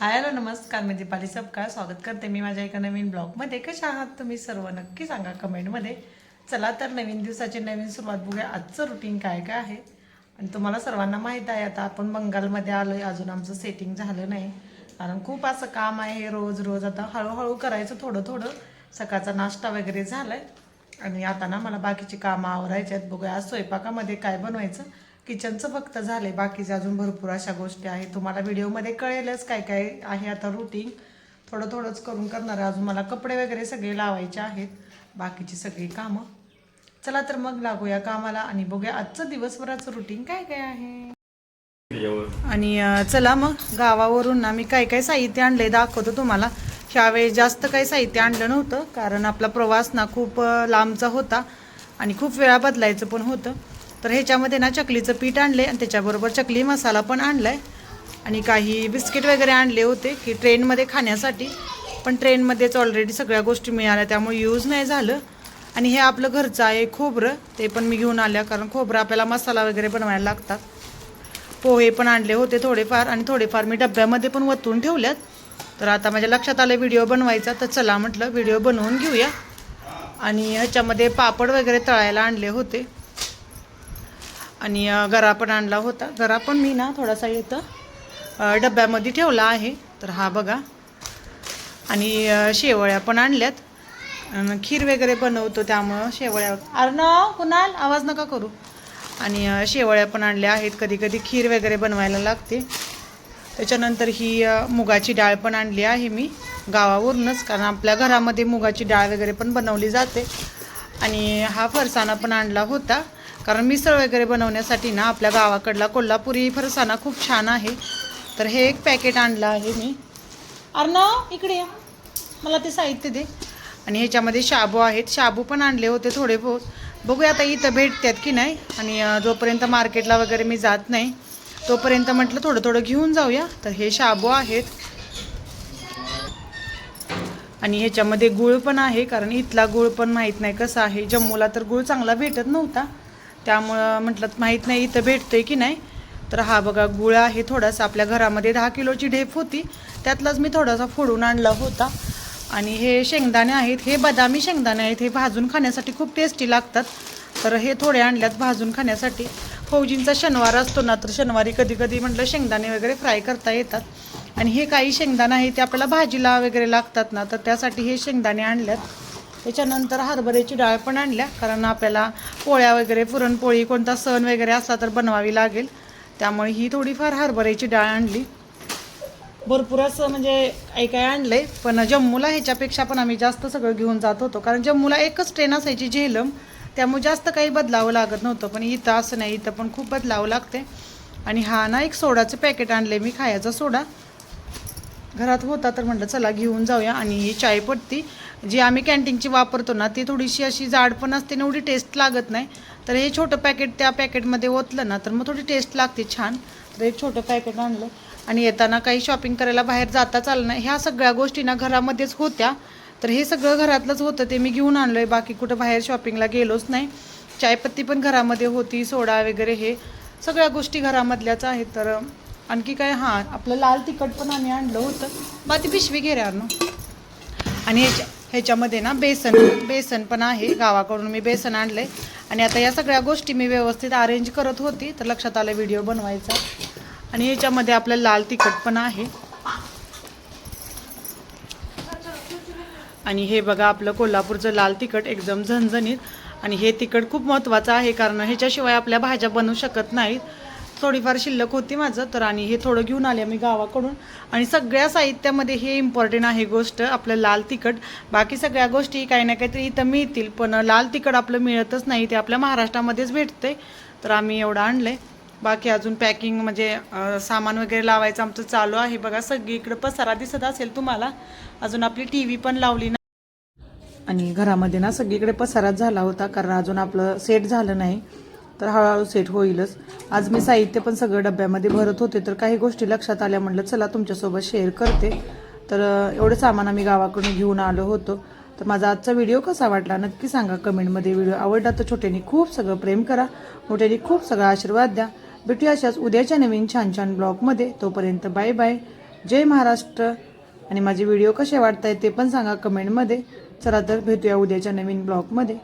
Hi hello नमस्कार मी दीपाली सबका स्वागत करते मी माझ्या एका नवीन ब्लॉगमध्ये. कशा आहात तुम्ही सर्व? नक्की सांगा कमेंटमध्ये. चला तर नवीन दिवसाची नवीन सुरुवात बघूया. आजचं रुटीन काय काय आहे? आणि तुम्हाला सर्वांना माहीत आहे आता आपण बंगालमध्ये आलो आहे अजून आमचं सेटिंग झालं नाही. कारण खूप असं काम आहे रोज रोज. आता हळूहळू करायचं थोडं थोडं. सकाळचा नाश्ता वगैरे झाला आहे आणि आता ना मला बाकीची कामं आवरायची आहेत. बघूया आज स्वयंपाकामध्ये काय बनवायचं? किचनचं फक्त झालंय. बाकीचे अजून भरपूर अशा गोष्टी आहेत. तुम्हाला व्हिडिओमध्ये कळेलच काय काय आहे आता रुटीन थोडं थोडंच करून करणार आहे. अजून मला कपडे वगैरे सगळे लावायचे आहेत. बाकीची सगळी कामं. चला तर मग लागूया कामाला आणि बघूया आजचं दिवसभराचं रुटीन काय काय आहे. आणि चला मग गावावरून ना मी काय काय साहित्य आणलंय दाखवतो तुम्हाला. ह्यावेळी जास्त काही साहित्य आणलं नव्हतं. कारण आपला प्रवास ना खूप लांबचा होता. आणि खूप वेळा बदलायचं पण होतं. तर ह्याच्यामध्ये ना चकलीचं पीठ आणले आणि त्याच्याबरोबर चकली मसाला पण आणला आहे आणि काही बिस्किट वगैरे आणले होते की ट्रेनमध्ये खाण्यासाठी. पण ट्रेनमध्येच ऑलरेडी सगळ्या गोष्टी मिळाल्या त्यामुळे यूज नाही झालं. आणि हे आपलं घरचं आहे खोबरं ते पण मी घेऊन आल्या कारण खोबरं आपल्याला मसाला वगैरे बनवायला लागतात. पोहे पण आणले होते थोडेफार आणि थोडेफार मी डब्यामध्ये पण वतून ठेवल्यात. तर आता माझ्या लक्षात आलं व्हिडिओ बनवायचा तर चला म्हटलं व्हिडिओ बनवून घेऊया. आणि ह्याच्यामध्ये पापड वगैरे तळायला आणले होते. आणि गरा पण आणला होता. गरा पण मी ना थोडासा इथं डब्यामध्ये ठेवला आहे. तर हा बघा. आणि शेवळ्या पण आणल्यात. खीर वगैरे बनवतो त्यामुळं शेवळ्या. अर्णव कुणाल? आवाज नका करू. आणि शेवळ्या पण आणल्या आहेत. कधी कधी खीर वगैरे बनवायला लागते. त्याच्यानंतर ही मुगाची डाळ पण आणली आहे मी गावावरूनच. कारण आपल्या घरामध्ये मुगाची डाळ वगैरे पण बनवली जाते. आणि हा फरसाणा पण आणला होता. कारण मिसळ वगैरे बनवण्यासाठी ना आपल्या गावाकडला कोल्हापुरी फरसाणा खूप छान आहे. तर हे एक पॅकेट आणलं आहे मी. अर्ना इकडे या. मला ते साहित्य दे. आणि ह्याच्यामध्ये शाबू आहेत. शाबू पण आणले होते थोडे बहुत. बघूया आता इथं भेटतात की नाही. आणि जोपर्यंत मार्केटला वगैरे मी जात नाही तोपर्यंत म्हटलं थोडं थोडं घेऊन जाऊया. तर हे शाबू आहेत. आणि ह्याच्यामध्ये गुळ पण आहे. कारण इथला गुळ पण माहीत नाही कसा आहे. जम्मूला तर गुळ चांगला भेटत नव्हता. त्यामुळं म्हटलं माहीत नाही इथं भेटतंय की नाही? तर हा बघा गुळ आहे थोडासा. आपल्या घरामध्ये दहा किलोची ढेप होती. त्यातलाच मी थोडासा फोडून आणला होता. आणि हे शेंगदाणे आहेत. हे बदामी शेंगदाणे आहेत. हे भाजून खाण्यासाठी खूप टेस्टी लागतात. तर हे थोडे आणल्यात भाजून खाण्यासाठी. फौजींचा शनिवार असतो ना तर शनिवारी कधी कधी म्हटलं शेंगदाणे वगैरे फ्राय करता येतात. आणि हे काही शेंगदाणे आहे ते आपल्याला भाजीला वगैरे लागतात ना तर त्यासाठी हे शेंगदाणे आणल्यात. त्याच्यानंतर हरभऱ्याची डाळ पण आणल्या कारण आपल्याला पोळ्या वगैरे पुरणपोळी कोणता सण वगैरे असला तर बनवावी लागेल. त्यामुळे ही थोडीफार हरभऱ्याची डाळ आणली. भरपूर असं म्हणजे काही काय आणलंय पण जम्मूला ह्याच्यापेक्षा पण आम्ही जास्त सगळं घेऊन जात होतो कारण जम्मूला एकच ट्रेन असायची झेलम त्यामुळे जास्त काही बदलावं लागत नव्हतं पण इथं असं नाही इथं पण खूप बदलावं लागते आणि हा ना एक सोडाचं पॅकेट आणले मी खायचा सोडा. घरात होता तर म्हटलं चला घेऊन जाऊया. आणि ही चायपत्ती जी आम्ही कॅन्टीनची वापरतो ना ती थोडीशी अशी जाड पण असते आणि एवढी टेस्ट लागत नाही. तर हे छोटं पॅकेट त्या पॅकेटमध्ये ओतलं ना तर मग थोडी टेस्ट लागते छान. तर हे छोटं पॅकेट आणलं. आणि येताना काही शॉपिंग करायला बाहेर जाताच आलं नाही. ह्या सगळ्या गोष्टी ना घरामध्येच होत्या. तर हे सगळं घरातलंच होतं ते मी घेऊन आणलं आहे बाकी कुठं बाहेर शॉपिंगला गेलोच नाही. चायपत्ती पण घरामध्ये होती सोडा वगैरे हे सगळ्या गोष्टी घरामधल्याच आहेत. तर आणखी काय? हां आपलं लाल तिखट पण आम्ही आणलं होतं. बा ती पिशवी घे आणि ह्याच्या ह्याच्यामध्ये ना बेसन बेसन पण आहे गावाकडून मी बेसन आणलं आहे आणि आता या सगळ्या गोष्टी मी व्यवस्थित अरेंज करत होती तर लक्षात आलं व्हिडिओ बनवायचा. आणि ह्याच्यामध्ये आपलं लाल तिखट पण आहे. आणि हे बघा आपलं कोल्हापूरचं लाल तिखट एकदम झणझणीत. आणि हे तिखट खूप महत्त्वाचं आहे कारण ह्याच्याशिवाय आपल्या भाज्या बनवू शकत नाहीत. थोडीफार शिल्लक होती माझं तर आणि हे थोडं घेऊन आले मी गावाकडून. आणि सगळ्या साहित्यामध्ये हे इम्पॉर्टंट आहे गोष्ट आपलं लाल तिखट. बाकी सगळ्या गोष्टी काही ना काहीतरी इथं मिळतील पण लाल तिखट आपलं मिळतच नाही ते आपल्या महाराष्ट्रामध्येच भेटते तर आम्ही एवढं आणलं आहे बाकी अजून पॅकिंग म्हणजे सामान वगैरे लावायचं आमचं चालू आहे. बघा सगळीकडं पसारा दिसत असेल तुम्हाला. अजून आपली टी व्ही पण लावली ना. आणि घरामध्ये ना सगळीकडे पसाराच झाला होता कारण अजून आपलं सेट झालं नाही. तर हळूहळू सेट होईलच. आज मी साहित्य पण सगळं डब्यामध्ये भरत होते तर काही गोष्टी लक्षात आल्या म्हटलं चला तुमच्यासोबत शेअर करते. तर एवढं सामान आम्ही गावाकडून घेऊन आलो होतो. तर माझा आजचा व्हिडिओ कसा वाटला नक्की सांगा कमेंटमध्ये. व्हिडिओ आवडला तर छोट्यांनी खूप सगळं प्रेम करा मोठ्यांनी खूप सगळा आशीर्वाद द्या. भेटूया अशाच उद्याच्या नवीन छान छान ब्लॉगमध्ये तोपर्यंत बाय बाय जय महाराष्ट्र. आणि माझे व्हिडिओ कसे वाटत आहेत ते पण सांगा कमेंटमध्ये. चला तर भेटूया उद्याच्या नवीन ब्लॉगमध्ये